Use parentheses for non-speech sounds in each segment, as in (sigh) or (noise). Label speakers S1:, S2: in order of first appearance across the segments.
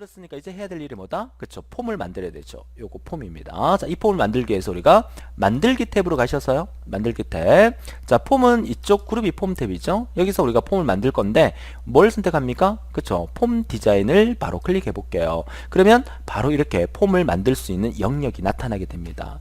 S1: 만들었으니까 이제 해야 될 일이 뭐다? 그쵸 폼을 만들어야 되죠. 요거 폼입니다. 자이 폼을 만들기 위해서 우리가 만들기 탭으로 가셔서요? 만들기 탭자 폼은 이쪽 그룹이 폼 탭이죠? 여기서 우리가 폼을 만들 건데 뭘 선택합니까? 그쵸 폼 디자인을 바로 클릭해 볼게요. 그러면 바로 이렇게 폼을 만들 수 있는 영역이 나타나게 됩니다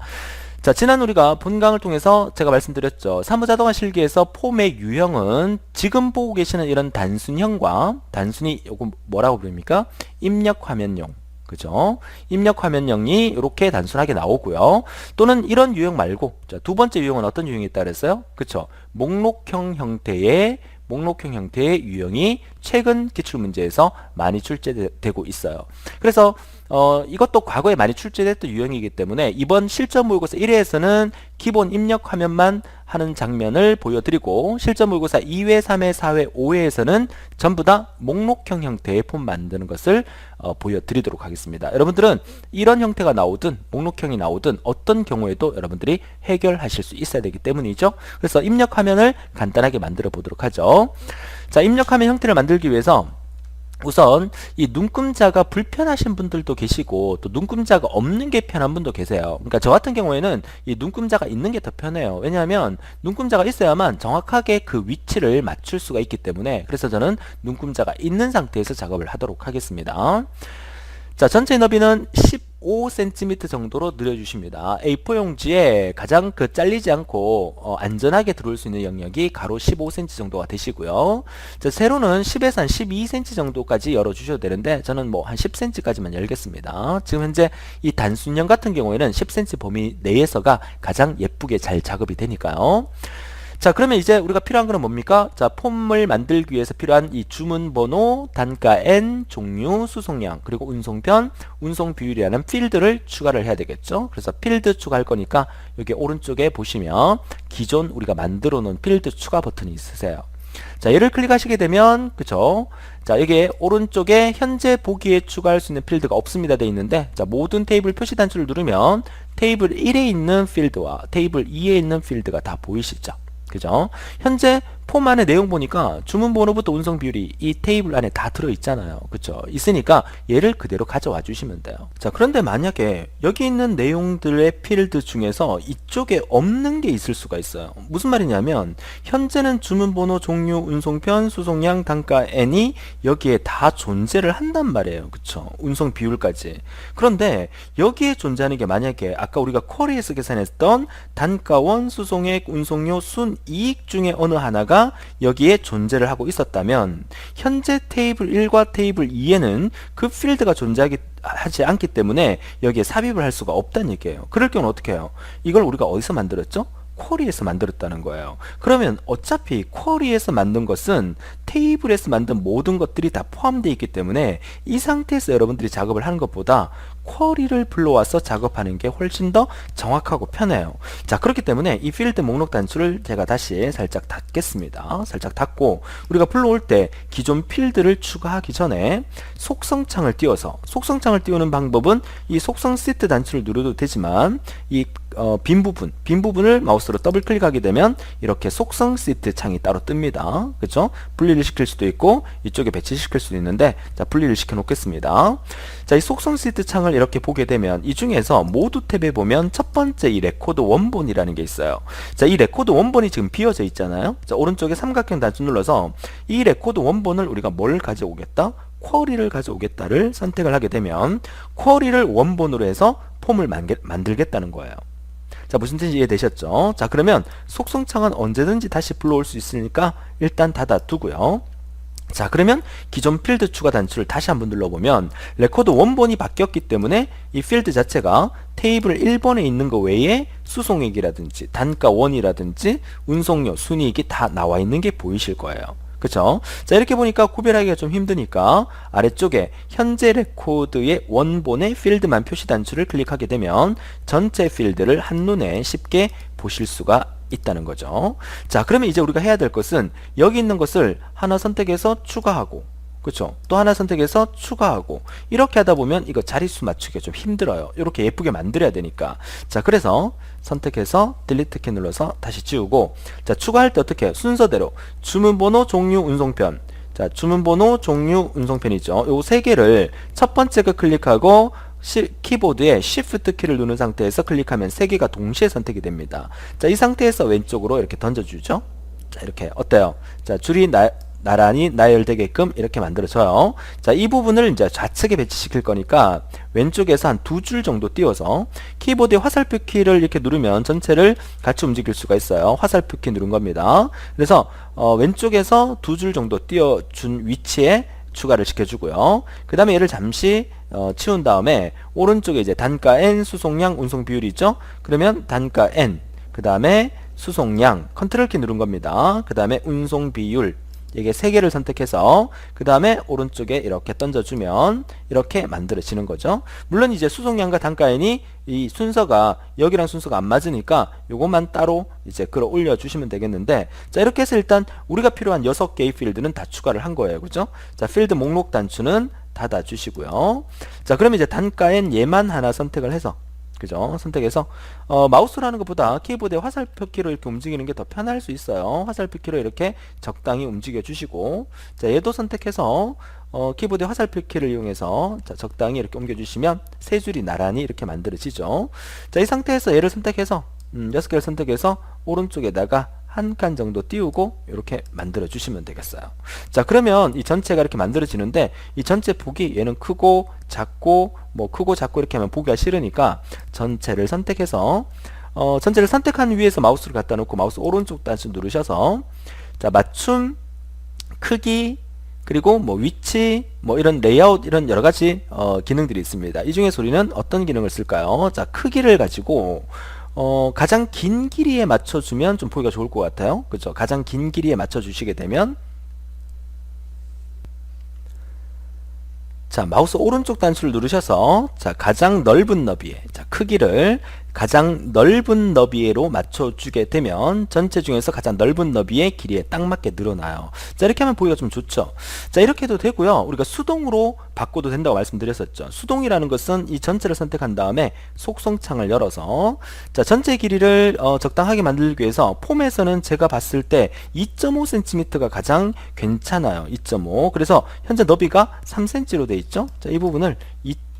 S1: 자, 지난 우리가 본강을 통해서 제가 말씀드렸죠. 사무자동화 실기에서 폼의 유형은 지금 보고 계시는 이런 단순형과 단순히 요거 뭐라고 부릅니까? 입력 화면용. 그죠? 입력 화면형이 이렇게 단순하게 나오고요. 또는 이런 유형 말고 자, 두 번째 유형은 어떤 유형이 있다 그랬어요? 그쵸? 목록형 형태의 목록형 형태의 유형이 최근 기출문제에서 많이 출제되고 있어요. 그래서 어, 이것도 과거에 많이 출제됐던 유형이기 때문에 이번 실전 모의고사 1회에서는 기본 입력 화면만 하는 장면을 보여드리고 실전 모의고사 2회, 3회, 4회, 5회에서는 전부 다 목록형 형태의 폼 만드는 것을 어, 보여드리도록 하겠습니다. 여러분들은 이런 형태가 나오든 목록형이 나오든 어떤 경우에도 여러분들이 해결하실 수 있어야 되기 때문이죠. 그래서 입력 화면을 간단하게 만들어 보도록 하죠. 자, 입력 화면 형태를 만들기 위해서 우선 이 눈금자가 불편하신 분들도 계시고 또 눈금자가 없는 게 편한 분도 계세요. 그러니까 저 같은 경우에는 이 눈금자가 있는 게 더 편해요. 왜냐하면 눈금자가 있어야만 정확하게 그 위치를 맞출 수가 있기 때문에 그래서 저는 눈금자가 있는 상태에서 작업을 하도록 하겠습니다. 자, 전체 너비는 15cm 정도로 늘려주십니다. A4 용지에 가장 그 잘리지 않고 어, 안전하게 들어올 수 있는 영역이 가로 15cm 정도가 되시고요. 자, 세로는 10에서 한 12cm 정도까지 열어주셔도 되는데 저는 뭐 한 10cm까지만 열겠습니다. 지금 현재 이 단순형 같은 경우에는 10cm 범위 내에서가 가장 예쁘게 잘 작업이 되니까요. 자 그러면 이제 우리가 필요한 거는 뭡니까? 자 폼을 만들기 위해서 필요한 이 주문번호, 단가 N, 종류, 수송량, 그리고 운송편, 운송 비율이라는 필드를 추가를 해야 되겠죠. 그래서 필드 추가할 거니까 여기 오른쪽에 보시면 기존 우리가 만들어 놓은 필드 추가 버튼이 있으세요. 자 얘를 클릭하시게 되면 그쵸 자 여기에 오른쪽에 현재 보기에 추가할 수 있는 필드가 없습니다 돼 있는데 자 모든 테이블 표시 단추를 누르면 테이블 1에 있는 필드와 테이블 2에 있는 필드가 다 보이시죠 그죠? 현재 폼 안에 내용 보니까 주문 번호부터 운송 비율이 이 테이블 안에 다 들어 있잖아요. 그쵸? 있으니까 얘를 그대로 가져와 주시면 돼요. 자, 그런데 만약에 여기 있는 내용들의 필드 중에서 이쪽에 없는 게 있을 수가 있어요. 무슨 말이냐면 현재는 주문 번호, 종류, 운송편, 수송량, 단가 n이 여기에 다 존재를 한단 말이에요. 그쵸? 운송 비율까지. 그런데 여기에 존재하는 게 만약에 아까 우리가 쿼리에서 계산했던 단가원, 수송액, 운송료, 순 이익 중에 어느 하나가 여기에 존재를 하고 있었다면 현재 테이블 1과 테이블 2에는 그 필드가 존재하기 하지 않기 때문에 여기에 삽입을 할 수가 없다는 얘기예요. 그럴 경우는 어떻게 해요? 이걸 우리가 어디서 만들었죠? 쿼리에서 만들었다는 거예요. 그러면 어차피 쿼리에서 만든 것은 테이블에서 만든 모든 것들이 다 포함되어 있기 때문에 이 상태에서 여러분들이 작업을 하는 것보다 쿼리를 불러와서 작업하는 게 훨씬 더 정확하고 편해요. 자, 그렇기 때문에 이 필드 목록 단추를 제가 다시 살짝 닫겠습니다. 살짝 닫고 우리가 불러올 때 기존 필드를 추가하기 전에 속성창을 띄워서 속성창을 띄우는 방법은 이 속성 시트 단추를 누르도 되지만 이 어, 빈 부분, 빈 부분을 마우스로 더블 클릭하게 되면 이렇게 속성 시트 창이 따로 뜹니다. 그죠? 분리를 시킬 수도 있고 이쪽에 배치시킬 수도 있는데 자, 분리를 시켜 놓겠습니다. 자, 이 속성 시트 창을 이렇게 보게 되면 이 중에서 모두 탭에 보면 첫 번째 이 레코드 원본이라는 게 있어요. 자, 이 레코드 원본이 지금 비어져 있잖아요. 자, 오른쪽에 삼각형 단추 눌러서 이 레코드 원본을 우리가 뭘 가져오겠다? 쿼리를 가져오겠다를 선택을 하게 되면 쿼리를 원본으로 해서 폼을 만들겠다는 거예요. 자 무슨 뜻인지 이해되셨죠? 자 그러면 속성창은 언제든지 다시 불러올 수 있으니까 일단 닫아두고요. 자 그러면 기존 필드 추가 단추를 다시 한번 눌러보면 레코드 원본이 바뀌었기 때문에 이 필드 자체가 테이블 1번에 있는 거 외에 수송액이라든지 단가 원이라든지 운송료, 순이익이 다 나와 있는 게 보이실 거예요. 그쵸? 자 이렇게 보니까 구별하기가 좀 힘드니까 아래쪽에 현재 레코드의 원본의 필드만 표시 단추를 클릭하게 되면 전체 필드를 한눈에 쉽게 보실 수가 있다는 거죠. 자 그러면 이제 우리가 해야 될 것은 여기 있는 것을 하나 선택해서 추가하고 그렇죠. 또 하나 선택해서 추가하고 이렇게 하다 보면 이거 자릿수 맞추기가 좀 힘들어요. 이렇게 예쁘게 만들어야 되니까. 자, 그래서 선택해서 딜리트 키 눌러서 다시 지우고 자, 추가할 때 어떻게 해요? 순서대로 주문 번호, 종류, 운송편 자, 주문번호, 종류, 운송편이죠. 요 세 개를 첫 번째 거 클릭하고 시- 키보드에 Shift 키를 누른 상태에서 클릭하면 세 개가 동시에 선택이 됩니다. 자, 이 상태에서 왼쪽으로 이렇게 던져주죠. 자, 이렇게 어때요? 자, 줄이 나, 나란히 나열되게끔 이렇게 만들어져요. 자, 이 부분을 이제 좌측에 배치시킬 거니까 왼쪽에서 한 두 줄 정도 띄워서 키보드에 화살표 키를 이렇게 누르면 전체를 같이 움직일 수가 있어요. 화살표 키 누른 겁니다. 그래서 어, 왼쪽에서 두 줄 정도 띄워준 위치에 추가를 시켜주고요. 그 다음에 얘를 잠시 어, 치운 다음에 오른쪽에 이제 단가 N 수송량 운송 비율이 있죠. 그러면 단가 N 그 다음에 수송량 컨트롤 키 누른 겁니다. 그 다음에 운송 비율 이게 세 개를 선택해서 그 다음에 오른쪽에 이렇게 던져주면 이렇게 만들어지는 거죠. 물론 이제 수송량과 단가인이 이 순서가 여기랑 순서가 안 맞으니까 요것만 따로 이제 끌어 올려 주시면 되겠는데 자 이렇게 해서 일단 우리가 필요한 6개의 필드는 다 추가를 한 거예요. 그죠? 자 필드 목록 단추는 닫아 주시고요. 자 그러면 이제 단가엔 얘만 하나 선택을 해서 그죠? 선택해서 어, 마우스로 하는 것보다 키보드에 화살표 키로 이렇게 움직이는 게 더 편할 수 있어요. 화살표 키로 이렇게 적당히 움직여 주시고 자 얘도 선택해서 어, 키보드에 화살표 키를 이용해서 자, 적당히 이렇게 옮겨 주시면 세 줄이 나란히 이렇게 만들어지죠. 자 이 상태에서 얘를 선택해서 음, 6개를 선택해서 오른쪽에다가 한 칸 정도 띄우고 이렇게 만들어 주시면 되겠어요. 자 그러면 이 전체가 이렇게 만들어지는데 이 전체 보기 얘는 크고 작고 뭐 크고 작고 이렇게 하면 보기가 싫으니까 전체를 선택해서 어, 전체를 선택한 위에서 마우스를 갖다 놓고 마우스 오른쪽 단추 누르셔서 자 맞춤 크기 그리고 뭐 위치 뭐 이런 레이아웃 이런 여러 가지 어, 기능들이 있습니다. 이 중에서 우리는 어떤 기능을 쓸까요? 자 크기를 가지고 어, 가장 긴 길이에 맞춰주면 좀 보기가 좋을 것 같아요. 그죠? 가장 긴 길이에 맞춰주시게 되면 자 마우스 오른쪽 단추를 누르셔서 자 가장 넓은 너비에 자 크기를 가장 넓은 너비로 맞춰주게 되면 전체 중에서 가장 넓은 너비의 길이에 딱 맞게 늘어나요. 자 이렇게 하면 보기가 좀 좋죠. 자 이렇게 해도 되고요. 우리가 수동으로 바꿔도 된다고 말씀드렸었죠. 수동이라는 것은 이 전체를 선택한 다음에 속성창을 열어서 자 전체 길이를 어, 적당하게 만들기 위해서 폼에서는 제가 봤을 때 2.5cm가 가장 괜찮아요. 2.5 그래서 현재 너비가 3cm로 돼 있죠. 자 이 부분을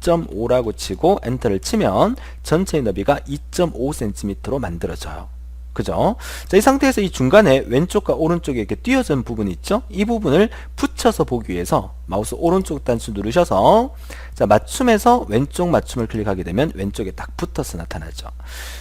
S1: 2.5라고 치고 엔터를 치면 전체의 너비가 2.5cm로 만들어져요. 그죠? 자, 이 상태에서 이 중간에 왼쪽과 오른쪽에 이렇게 띄어진 부분이 있죠? 이 부분을 붙여서 보기 위해서 마우스 오른쪽 단추 누르셔서 자, 맞춤에서 왼쪽 맞춤을 클릭하게 되면 왼쪽에 딱 붙어서 나타나죠.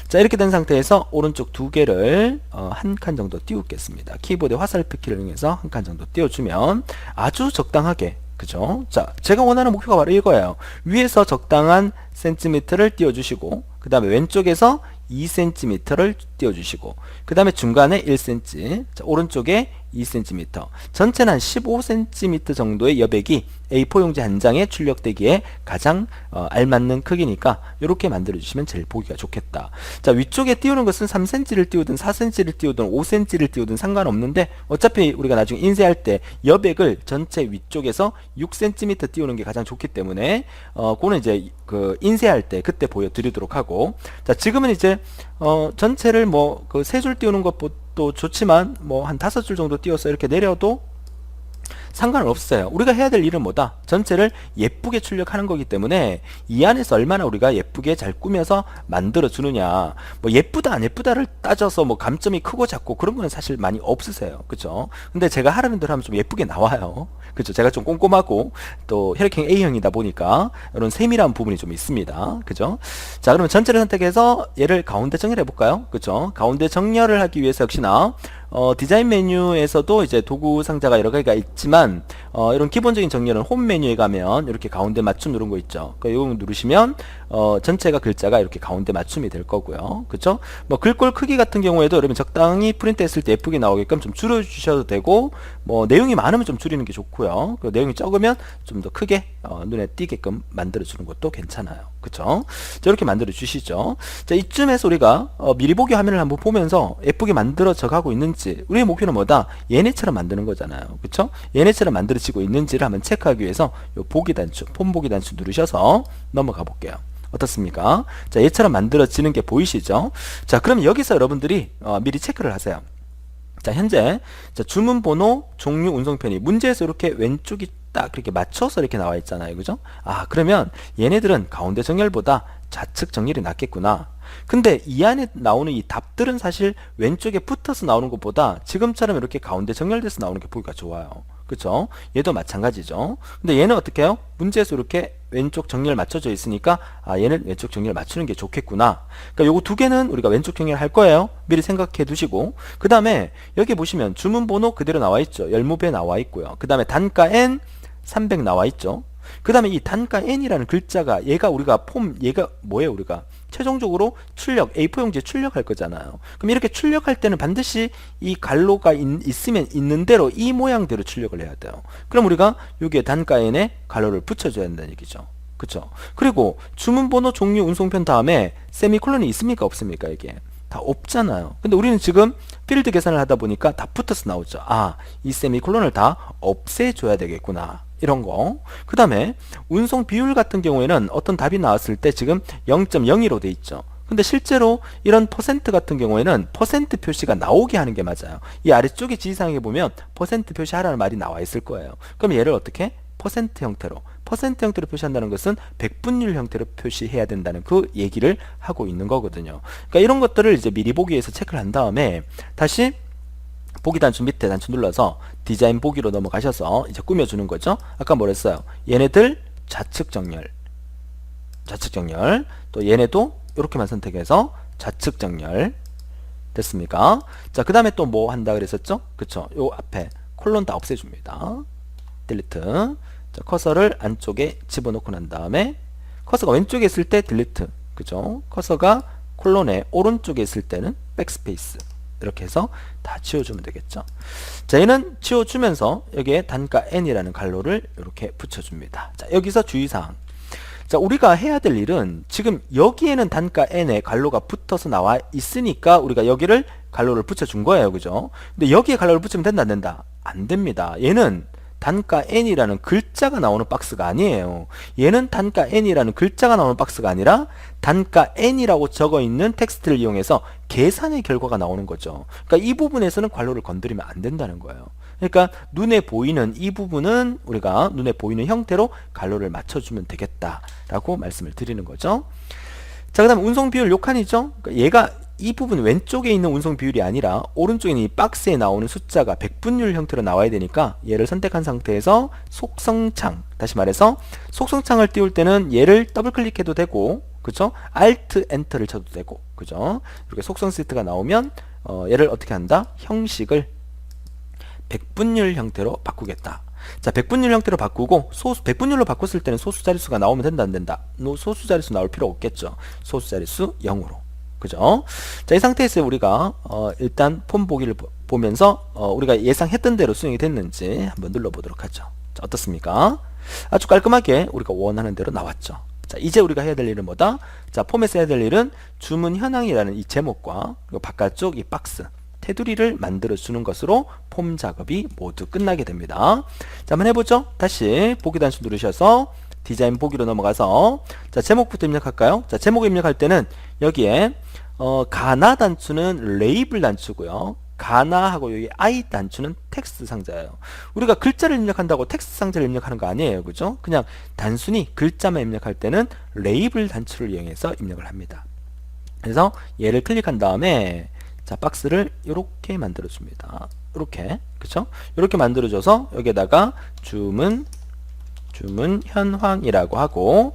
S1: 자, 이렇게 된 상태에서 오른쪽 두 개를 어, 한 칸 정도 띄우겠습니다. 키보드 화살표 키를 이용해서 한 칸 정도 띄워주면 아주 적당하게 그죠? 자, 제가 원하는 목표가 바로 이거예요. 위에서 적당한 센티미터를 띄워주시고, 그 다음에 왼쪽에서 2cm를 띄워주시고, 그 다음에 중간에 1cm, 자, 오른쪽에 2cm, 전체는 한 15cm 정도의 여백이 A4 용지 한 장에 출력되기에 가장 어, 알맞는 크기니까 이렇게 만들어 주시면 제일 보기가 좋겠다. 자 위쪽에 띄우는 것은 3cm를 띄우든 4cm를 띄우든 5cm를 띄우든 상관없는데 어차피 우리가 나중에 인쇄할 때 여백을 전체 위쪽에서 6cm 띄우는 게 가장 좋기 때문에 어 그거는 이제 그 인쇄할 때 그때 보여드리도록 하고 자 지금은 이제 어 전체를 뭐 그 세 줄 띄우는 것 도 좋지만 뭐 한 다섯 줄 정도 띄워서 이렇게 내려도 상관은 없어요. 우리가 해야 될 일은 뭐다? 전체를 예쁘게 출력하는 거기 때문에 이 안에서 얼마나 우리가 예쁘게 잘 꾸며서 만들어 주느냐. 뭐 예쁘다 안 예쁘다를 따져서 뭐 감점이 크고 작고 그런 거는 사실 많이 없으세요. 그죠? 근데 제가 하라는 대로 하면 좀 예쁘게 나와요. 그죠? 제가 좀 꼼꼼하고 또 혈액형 A형이다 보니까 이런 세밀한 부분이 좀 있습니다. 그죠? 자, 그러면 전체를 선택해서 얘를 가운데 정렬해 볼까요? 그죠? 가운데 정렬을 하기 위해서 역시나 어, 디자인 메뉴에서도 이제 도구 상자가 여러 가지가 있지만 어, 이런 기본적인 정렬은 홈 메뉴에 가면 이렇게 가운데 맞춤 누른 거 있죠. 그 이거 누르시면 어, 전체가 글자가 이렇게 가운데 맞춤이 될 거고요. 그쵸? 뭐 글꼴 크기 같은 경우에도 여러분 적당히 프린트했을 때 예쁘게 나오게끔 좀 줄여 주셔도 되고 뭐 내용이 많으면 좀 줄이는 게 좋고요. 그 내용이 적으면 좀 더 크게 어, 눈에 띄게끔 만들어주는 것도 괜찮아요. 그쵸? 자, 이렇게 만들어 주시죠. 자, 이쯤에서 우리가 어, 미리 보기 화면을 한번 보면서 예쁘게 만들어져 가고 있는지 우리의 목표는 뭐다? 얘네처럼 만드는 거잖아요. 그쵸? 얘네처럼 만들어지고 있는지를 한번 체크하기 위해서 요 보기 단추, 폼 보기 단추 누르셔서 넘어가 볼게요. 어떻습니까? 자, 얘처럼 만들어지는 게 보이시죠? 자, 그럼 여기서 여러분들이 어, 미리 체크를 하세요. 자, 현재 자, 주문 번호, 종류, 운송편이 문제에서 이렇게 왼쪽이 딱 이렇게 맞춰서 이렇게 나와 있잖아요. 그죠? 아, 그러면 얘네들은 가운데 정렬보다 좌측 정렬이 낫겠구나. 근데 이 안에 나오는 이 답들은 사실 왼쪽에 붙어서 나오는 것보다 지금처럼 이렇게 가운데 정렬돼서 나오는 게 보기가 좋아요. 그쵸? 얘도 마찬가지죠. 근데 얘는 어떻게 해요? 문제에서 이렇게 왼쪽 정렬 맞춰져 있으니까 아 얘는 왼쪽 정렬 맞추는 게 좋겠구나. 그러니까 요거 두 개는 우리가 왼쪽 정렬 할 거예요. 미리 생각해 두시고 그 다음에 여기 보시면 주문 번호 그대로 나와 있죠. 열무배 나와 있고요. 그 다음에 단가 N 300 나와 있죠. 그 다음에 이 단가 N이라는 글자가 얘가 우리가 폼 얘가 뭐예요 우리가? 최종적으로 출력 A4 용지에 출력할 거잖아요. 그럼 이렇게 출력할 때는 반드시 이 갈로가 있, 있으면 있는 대로 이 모양대로 출력을 해야 돼요. 그럼 우리가 여기에 단가 N에 갈로를 붙여줘야 된다는 얘기죠. 그쵸? 그리고 주문번호 종류 운송편 다음에 세미콜론이 있습니까 없습니까 이게? 다 없잖아요. 근데 우리는 지금 필드 계산을 하다 보니까 다 붙어서 나오죠. 아 이 세미콜론을 다 없애줘야 되겠구나 이런 거. 그 다음에 운송 비율 같은 경우에는 어떤 답이 나왔을 때 지금 0.02로 돼 있죠. 근데 실제로 이런 퍼센트 같은 경우에는 퍼센트 표시가 나오게 하는 게 맞아요. 이 아래쪽에 지시사항에 보면 퍼센트 표시하라는 말이 나와 있을 거예요. 그럼 얘를 어떻게? 퍼센트 형태로. 퍼센트 형태로 표시한다는 것은 백분율 형태로 표시해야 된다는 그 얘기를 하고 있는 거거든요. 그러니까 이런 것들을 이제 미리 보기 위해서 체크를 한 다음에 다시 보기 단추 밑에 단추 눌러서 디자인 보기로 넘어가셔서 이제 꾸며주는 거죠. 아까 뭐랬어요? 얘네들 좌측 정렬, 좌측 정렬. 또 얘네도 이렇게만 선택해서 좌측 정렬. 됐습니까? 자, 그 다음에 또 뭐 한다 그랬었죠? 그쵸? 요 앞에 콜론 다 없애줍니다. 딜리트. 자, 커서를 안쪽에 집어넣고 난 다음에 커서가 왼쪽에 있을 때 딜리트. 그죠? 커서가 콜론의 오른쪽에 있을 때는 백스페이스. 이렇게 해서 다 치워주면 되겠죠. 자, 얘는 치워주면서 여기에 단가 n이라는 갈로를 이렇게 붙여줍니다. 자, 여기서 주의사항. 자, 우리가 해야 될 일은 지금 여기에는 단가 n에 갈로가 붙어서 나와 있으니까 우리가 여기를 갈로를 붙여준 거예요. 그죠? 근데 여기에 갈로를 붙이면 된다, 안 된다? 안 됩니다. 얘는 단가 n이라는 글자가 나오는 박스가 아니에요. 얘는 단가 n이라는 글자가 나오는 박스가 아니라 단가 n이라고 적어 있는 텍스트를 이용해서 계산의 결과가 나오는 거죠. 그러니까 이 부분에서는 괄호를 건드리면 안 된다는 거예요. 그러니까 눈에 보이는 이 부분은 우리가 눈에 보이는 형태로 갈로를 맞춰주면 되겠다라고 말씀을 드리는 거죠. 자, 그 다음 운송 비율 요 칸이죠. 그러니까 얘가 이 부분 왼쪽에 있는 운송 비율이 아니라 오른쪽에 있는 이 박스에 나오는 숫자가 백분율 형태로 나와야 되니까 얘를 선택한 상태에서 속성창 다시 말해서 속성창을 띄울 때는 얘를 더블 클릭해도 되고 그죠? Alt 엔터를 쳐도 되고 그죠? 이렇게 속성 시트가 나오면 어, 얘를 어떻게 한다? 형식을 백분율 형태로 바꾸겠다. 자, 백분율 형태로 바꾸고 소수 백분율로 바꿨을 때는 소수 자릿수가 나오면 된다 안 된다. 노, 소수 자릿수 나올 필요 없겠죠. 소수 자릿수 0으로. 그죠? 자, 이 상태에서 우리가 어, 일단 폼 보기를 보, 보면서 어, 우리가 예상했던 대로 수행이 됐는지 한번 눌러보도록 하죠. 자, 어떻습니까? 아주 깔끔하게 우리가 원하는 대로 나왔죠. 자, 이제 우리가 해야 될 일은 뭐다? 자, 폼에서 해야 될 일은 주문 현황이라는 이 제목과 그리고 바깥쪽 이 박스 테두리를 만들어 주는 것으로 폼 작업이 모두 끝나게 됩니다. 자, 한번 해보죠. 다시 보기 단수 누르셔서 디자인 보기로 넘어가서 자, 제목부터 입력할까요? 자, 제목 입력할 때는 여기에 어, 가나 단추는 레이블 단추고요. 가나하고 여기 i 단추는 텍스트 상자예요. 우리가 글자를 입력한다고 텍스트 상자를 입력하는 거 아니에요. 그죠? 그냥 단순히 글자만 입력할 때는 레이블 단추를 이용해서 입력을 합니다. 그래서 얘를 클릭한 다음에 자, 박스를 이렇게 만들어 줍니다. 이렇게. 그쵸? 이렇게 만들어 줘서 여기에다가 주문 주문 현황이라고 하고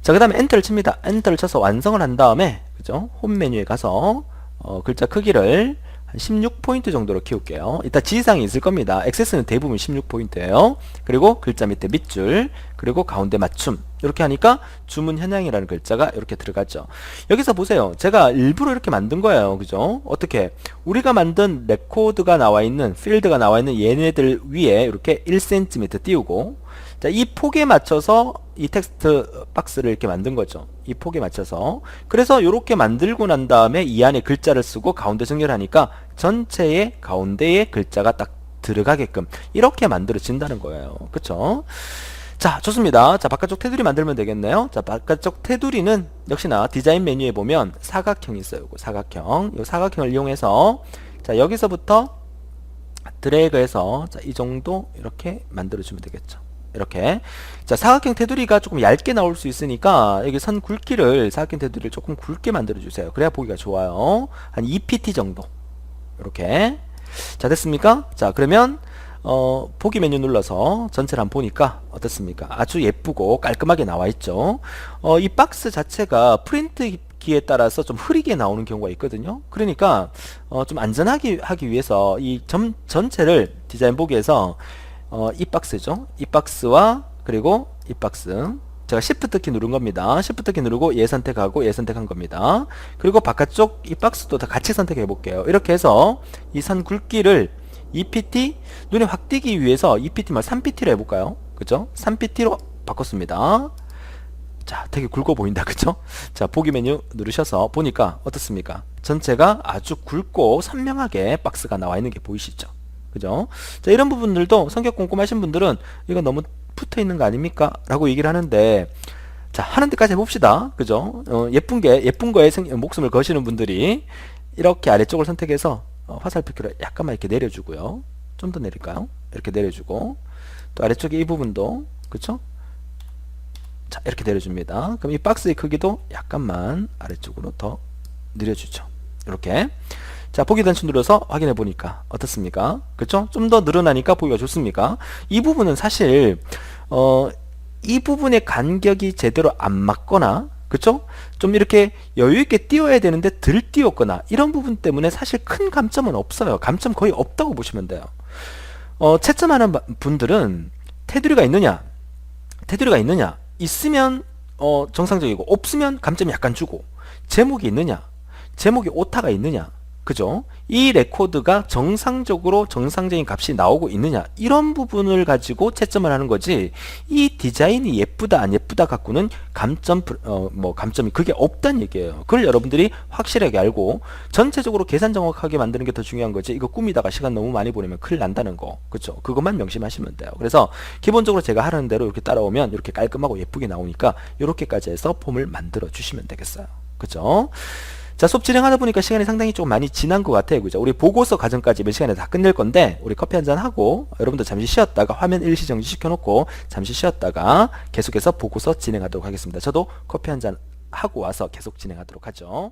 S1: 자, 그 다음에 엔터를 칩니다. 엔터를 쳐서 완성을 한 다음에 그죠? 홈 메뉴에 가서 어, 글자 크기를 한 16포인트 정도로 키울게요. 이따 지시사항이 있을 겁니다. 액세스는 대부분 16포인트예요. 그리고 글자 밑에 밑줄, 그리고 가운데 맞춤. 이렇게 하니까 주문 현황이라는 글자가 이렇게 들어가죠. 여기서 보세요. 제가 일부러 이렇게 만든 거예요. 그죠? 어떻게? 우리가 만든 레코드가 나와 있는, 필드가 나와 있는 얘네들 위에 이렇게 1cm 띄우고, 자, 이 폭에 맞춰서 이 텍스트 박스를 이렇게 만든 거죠. 이 폭에 맞춰서. 그래서 이렇게 만들고 난 다음에 이 안에 글자를 쓰고 가운데 정렬하니까 전체의 가운데에 글자가 딱 들어가게끔 이렇게 만들어진다는 거예요. 그쵸? 자, 좋습니다. 자, 바깥쪽 테두리 만들면 되겠네요. 자, 바깥쪽 테두리는 역시나 디자인 메뉴에 보면 사각형이 있어요. 요거 사각형. 이 사각형을 이용해서 자, 여기서부터 드래그해서 자, 이 정도 이렇게 만들어주면 되겠죠. 이렇게 자 사각형 테두리가 조금 얇게 나올 수 있으니까 여기 선 굵기를 사각형 테두리를 조금 굵게 만들어 주세요. 그래야 보기가 좋아요. 한 2pt 정도 이렇게 자 됐습니까? 자 그러면 어, 보기 메뉴 눌러서 전체를 한번 보니까 어떻습니까? 아주 예쁘고 깔끔하게 나와 있죠. 어, 이 박스 자체가 프린트 기에 따라서 좀 흐리게 나오는 경우가 있거든요. 그러니까 어, 좀 안전하게 하기 위해서 이 점, 전체를 디자인 보기에서 어, 이 박스죠. 이 박스와 그리고 이 박스 제가 Shift 키 누른 겁니다. Shift 키 누르고 얘 선택하고 얘 선택한 겁니다. 그리고 바깥쪽 이 박스도 다 같이 선택해 볼게요. 이렇게 해서 이 선 굵기를 2pt 눈에 확 띄기 위해서 2pt 말 3pt로 해볼까요? 그죠? 3pt로 바꿨습니다. 자, 되게 굵어 보인다. (laughs) 그쵸? 자, 보기 메뉴 누르셔서 보니까 어떻습니까? 전체가 아주 굵고 선명하게 박스가 나와 있는 게 보이시죠? 그죠? 자, 이런 부분들도 성격 꼼꼼하신 분들은 이거 너무 붙어 있는 거 아닙니까? 라고 얘기를 하는데 자, 하는 데까지 해봅시다. 그죠? 어, 예쁜 게, 예쁜 거에 생, 목숨을 거시는 분들이 이렇게 아래쪽을 선택해서 어, 화살표기를 약간만 이렇게 내려주고요. 좀 더 내릴까요? 이렇게 내려주고 또 아래쪽에 이 부분도 그쵸? 자 이렇게 내려줍니다. 그럼 이 박스의 크기도 약간만 아래쪽으로 더 늘려주죠. 이렇게 자 보기 단추 눌러서 확인해 보니까 어떻습니까? 그쵸? 좀더 늘어나니까 보기가 좋습니까? 이 부분은 사실 어, 이 부분의 간격이 제대로 안 맞거나 그쵸? 좀 이렇게 여유 있게 띄워야 되는데 덜 띄웠거나 이런 부분 때문에 사실 큰 감점은 없어요. 감점 거의 없다고 보시면 돼요. 어, 채점하는 바- 분들은 테두리가 있느냐? 테두리가 있느냐? 있으면 어, 정상적이고 없으면 감점이 약간 주고 제목이 있느냐? 제목이 오타가 있느냐? 그죠? 이 레코드가 정상적으로 정상적인 값이 나오고 있느냐 이런 부분을 가지고 채점을 하는 거지 이 디자인이 예쁘다 안 예쁘다 갖고는 감점 불- 어, 뭐 감점이 그게 없다는 얘기예요. 그걸 여러분들이 확실하게 알고 전체적으로 계산 정확하게 만드는 게 더 중요한 거지 이거 꾸미다가 시간 너무 많이 보내면 큰일 난다는 거 그렇죠? 그것만 명심하시면 돼요. 그래서 기본적으로 제가 하는 대로 이렇게 따라오면 이렇게 깔끔하고 예쁘게 나오니까 이렇게까지 해서 폼을 만들어 주시면 되겠어요. 그죠? 자, 수업 진행하다 보니까 시간이 상당히 좀 많이 지난 것 같아요. 그죠? 우리 보고서 과정까지 몇 시간에 다 끝낼 건데, 우리 커피 한 잔 하고, 여러분들 잠시 쉬었다가, 화면 일시 정지 시켜놓고, 잠시 쉬었다가, 계속해서 보고서 진행하도록 하겠습니다. 저도 커피 한 잔 하고 와서 계속 진행하도록 하죠.